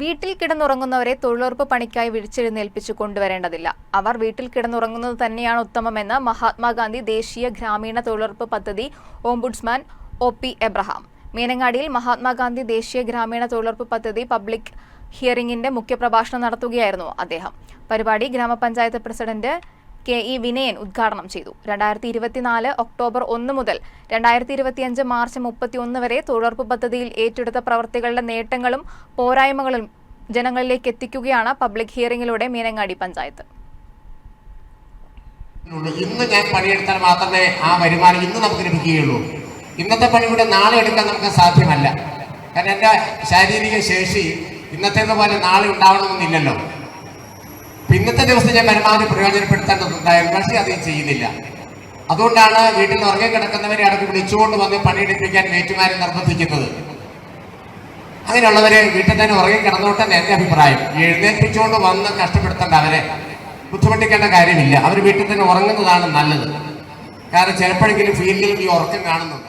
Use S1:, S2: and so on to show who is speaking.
S1: വീട്ടിൽ കിടന്നുറങ്ങുന്നവരെ തൊഴിലുറപ്പ് പണിക്കായി വിളിച്ചെഴുന്നേൽപ്പിച്ചു കൊണ്ടുവരേണ്ടതില്ല. അവർ വീട്ടിൽ കിടന്നുറങ്ങുന്നത് തന്നെയാണ് ഉത്തമമെന്ന് മഹാത്മാഗാന്ധി ദേശീയ ഗ്രാമീണ തൊഴിലുറപ്പ് പദ്ധതി ഓംബുഡ്സ്മാൻ ഒ പി എബ്രഹാം. മീനങ്ങാടിയിൽ മഹാത്മാഗാന്ധി ദേശീയ ഗ്രാമീണ തൊഴിലുറപ്പ് പദ്ധതി പബ്ലിക് ഹിയറിംഗിന്റെ മുഖ്യപ്രഭാഷണം നടത്തുകയായിരുന്നു അദ്ദേഹം. പരിപാടി ഗ്രാമപഞ്ചായത്ത് പ്രസിഡന്റ് കെ ഇ വിനയൻ ഉദ്ഘാടനം ചെയ്തു. രണ്ടായിരത്തി ഇരുപത്തിനാല് ഒക്ടോബർ ഒന്ന് മുതൽ രണ്ടായിരത്തി ഇരുപത്തിയഞ്ച് മാർച്ച് മുപ്പത്തിയൊന്ന് വരെ തൊഴിലുറപ്പ് പദ്ധതിയിൽ ഏറ്റെടുത്ത പ്രവർത്തികളുടെ നേട്ടങ്ങളും പോരായ്മകളും ജനങ്ങളിലേക്ക് എത്തിക്കുകയാണ് പബ്ലിക് ഹിയറിംഗിലൂടെ മീനങ്ങാടി പഞ്ചായത്ത്.
S2: ഇന്ന് ഞാൻ പണിയെടുത്താൽ മാത്രമേ ആ വരുമാനം ഇന്ന് നമുക്ക് ലഭിക്കുകയുള്ളൂ. ഇന്നത്തെ പണി കൂടെ നാളെ എടുക്കാൻ നമുക്ക് സാധ്യമല്ല. കാരണം എന്റെ ശാരീരിക ശേഷി ഇന്നത്തേത് പോലെ നാളെ ഉണ്ടാവണമെന്നില്ലല്ലോ. ഇന്നത്തെ ദിവസം ഞാൻ പരമാവധി പ്രയോജനപ്പെടുത്തേണ്ടതുണ്ടായിരുന്നു പക്ഷേ അത് ചെയ്യുന്നില്ല. അതുകൊണ്ടാണ് വീട്ടിൽ ഉറങ്ങി കിടക്കുന്നവരെ അടക്കം വിളിച്ചുകൊണ്ട് വന്ന് പണിയെടുപ്പിക്കാൻ മേറ്റുമാരെ നിർബന്ധിക്കുന്നത്. അങ്ങനെയുള്ളവരെ വീട്ടിൽ തന്നെ ഉറങ്ങി കിടന്നോട്ടെ എന്റെ അഭിപ്രായം. എഴുന്നേൽപ്പിച്ചുകൊണ്ട് വന്ന് കഷ്ടപ്പെടുത്തേണ്ട അവരെ ബുദ്ധിമുട്ടിക്കേണ്ട കാര്യമില്ല. അവർ വീട്ടിൽ തന്നെ ഉറങ്ങുന്നതാണ് നല്ലത്. കാരണം ചിലപ്പോഴെങ്കിലും ഫീൽഡിൽ ഈ ഉറക്കം കാണുന്നുണ്ട്.